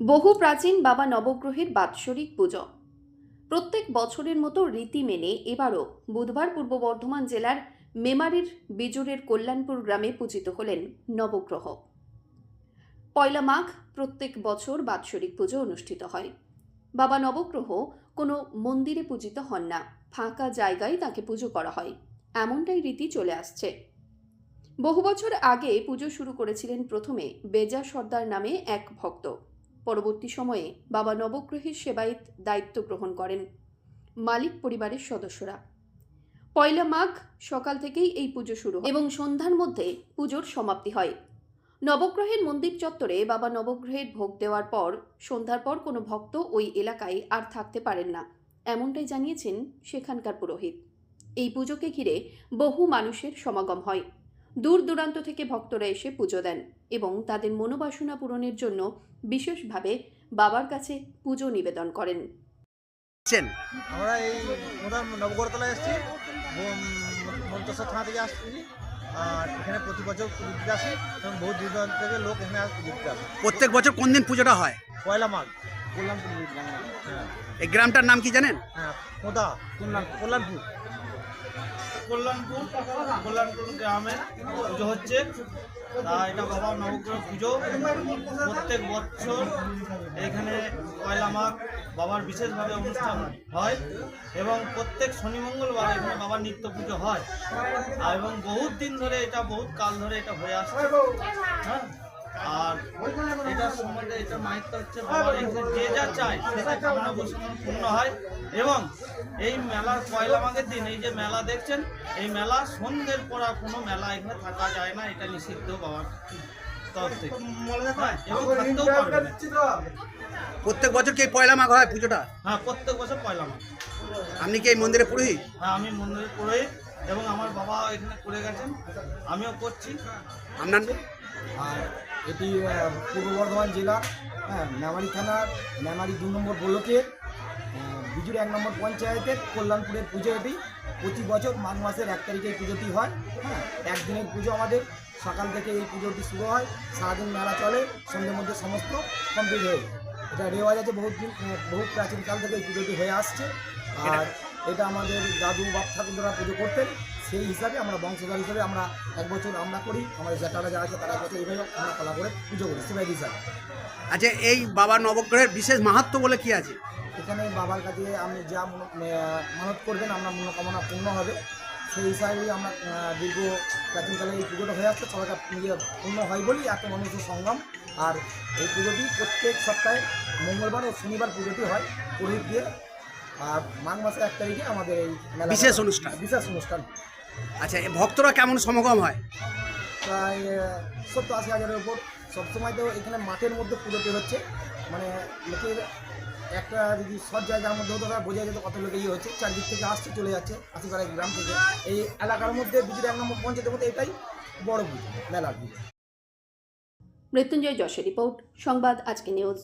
বহু প্রাচীন বাবা নবগ্রহের বাৎসরিক পুজো। প্রত্যেক বছরের মতো রীতি মেনে এবারও বুধবার পূর্ব বর্ধমান জেলার মেমারির বিজুরের কল্যাণপুর গ্রামে পূজিত হলেন নবগ্রহ। পয়লা মাঘ প্রত্যেক বছর বাৎসরিক পুজো অনুষ্ঠিত হয়। বাবা নবগ্রহ কোনো মন্দিরে পূজিত হন না, ফাঁকা জায়গায় তাকে পুজো করা হয়, এমনটাই রীতি চলে আসছে। বহু বছর আগে পুজো শুরু করেছিলেন প্রথমে বেজা সর্দার নামে এক ভক্ত। পরবর্তী সময়ে বাবা নবগ্রহের সেবায়িত দায়িত্ব গ্রহণ করেন। মালিক পরিবারের সদস্যরা। পয়লা মাঘ সকাল থেকেই এই পুজো শুরু এবং সন্ধ্যার মধ্যে পুজোর সমাপ্তি হয়। নবগ্রহের মন্দির চত্বরে বাবা নবগ্রহের ভোগ দেওয়ার পর, সন্ধ্যার পর কোনো ভক্ত ওই এলাকায় আর থাকতে পারেন না, এমনটাই জানিয়েছেন সেখানকার পুরোহিত। এই পুজোকে ঘিরে বহু মানুষের সমাগম হয়। দূর দূরান্ত থেকে ভক্তরা এসে পুজো দেন এবং তাদের মনোবাসনা পূরণের জন্য বিশেষভাবে বাবার কাছে পুজো নিবেদন করেন। আছেন? আমরা এই নবগড়তলায় এসেছি মন্তেশ্বর থানা থেকে আসছি। আর এখানে প্রতি বছর দিতে আসি এবং বহু দূর দূরান্ত থেকে লোক এখানে দিতে আসে। প্রত্যেক বছর কোন দিন পুজোটা হয়? পয়লা মাঘ। কল্যাণপুর হ্যাঁ। এই গ্রামটার নাম কি জানেন? হ্যাঁ কোদা কল্যাণ কল্যাণপুর। কল্যাণপুর কল্যাণপুর গ্রামে পুজো হচ্ছে। তা এটা বাবা নবগ্রহ পুজো। প্রত্যেক বছর এখানে পয়লা মাঘ বাবার বিশেষভাবে অনুষ্ঠান হয় এবং প্রত্যেক শনি মঙ্গলবার এখানে বাবার নিত্য পুজো হয়। এবং বহুত দিন ধরে এটা, বহুত কাল ধরে এটা হয়ে আসছে। হ্যাঁ? আর এটার সম্বন্ধে এটা মাহিত্য হচ্ছে বাবার এখানে যে যা চায় সেটা কামনা বাসনা পূর্ণ হয়। এবং এই মেলার পয়লা মাঘের দিন এই যে মেলা দেখছেন এই মেলা সন্ধ্যের পর কোনো মেলা এখানে থাকা যায় না এটা নিষিদ্ধ বাবার হ্যাঁ। প্রত্যেক বছর কি পয়লা মাঘ হয় পুজোটা? হ্যাঁ প্রত্যেক বছর পয়লা মাঘ। আপনি কি এই মন্দিরে পুরোহিত? হ্যাঁ আমি মন্দিরে পুরোহিত এবং আমার বাবা এখানে করে গেছেন আমিও করছি। আপনার আর এটি পূর্ব বর্ধমান জেলার হ্যাঁ মেমারি থানার মেমারি দু নম্বর ব্লকের বিজুর এক নম্বর পঞ্চায়েতের কল্যাণপুরের পুজো এটি। প্রতি বছর মাঘ মাসের এক তারিখে পুজোটি হয় হ্যাঁ একদিনের পুজো আমাদের। সকাল থেকে এই পুজোটি শুরু হয় সারাদিন মেলা চলে সন্ধ্যের মধ্যে সমস্ত কমপ্লিট হয়ে এটা রেওয়াজ আছে বহু বহু প্রাচীনকাল থেকে এই পুজোটি হয়ে আসছে। আর এটা আমাদের দাদু বাপ ঠাকুররা পুজো করতেন। সেই হিসাবে আমরা বংশধর হিসাবে আমরা এক বছর আমরা করি আমাদের জ্যাঠারা যারা আছে তারা এক বছর এইভাবে আমরা পালা করে পুজো করি সেবাই হিসাবে। আচ্ছা এই বাবা নবগ্রহের বিশেষ মাহাত্ম বলে কি আছে? এখানে বাবার কাছে আপনি যা মনো- মানত করবেন আপনার মনোকামনা পূর্ণ হবে। সেই হিসাবে আমরা দীর্ঘ প্রাচীনকালে এই পুজোটা হয়ে আসছে সবাইটা পূর্ণ হয় বলেই এত মানুষের সঙ্গম। আর এই পুজোটি প্রত্যেক সপ্তাহে মঙ্গলবার ও শনিবার পুজোটি হয় পুরোহিত দিয়ে আর মাঘ মাসের এক তারিখে আমাদের এই মেলা বিশেষ অনুষ্ঠান। বিশেষ অনুষ্ঠান। আচ্ছা এই ভক্তরা কেমন সমাগম হয়? প্রায় সত্তর আশি হাজারের উপর। সবসময় তো এখানে মাঠের মধ্যে পুজোটি হচ্ছে। মানে লোকের একটা যদি সব জায়গার মধ্যে হতো তারা বোঝা যেত কত লোক ইয়ে হচ্ছে। চারদিক থেকে আসছে চলে যাচ্ছে আশিপাড়া গ্রাম থেকে। এই এলাকার মধ্যে বিজুর এক নম্বর পঞ্চায়েতের মধ্যে এটাই বড় পুজো মেলার পুজো। মৃত্যুঞ্জয় যশের রিপোর্ট সংবাদ আজকে নিউজ।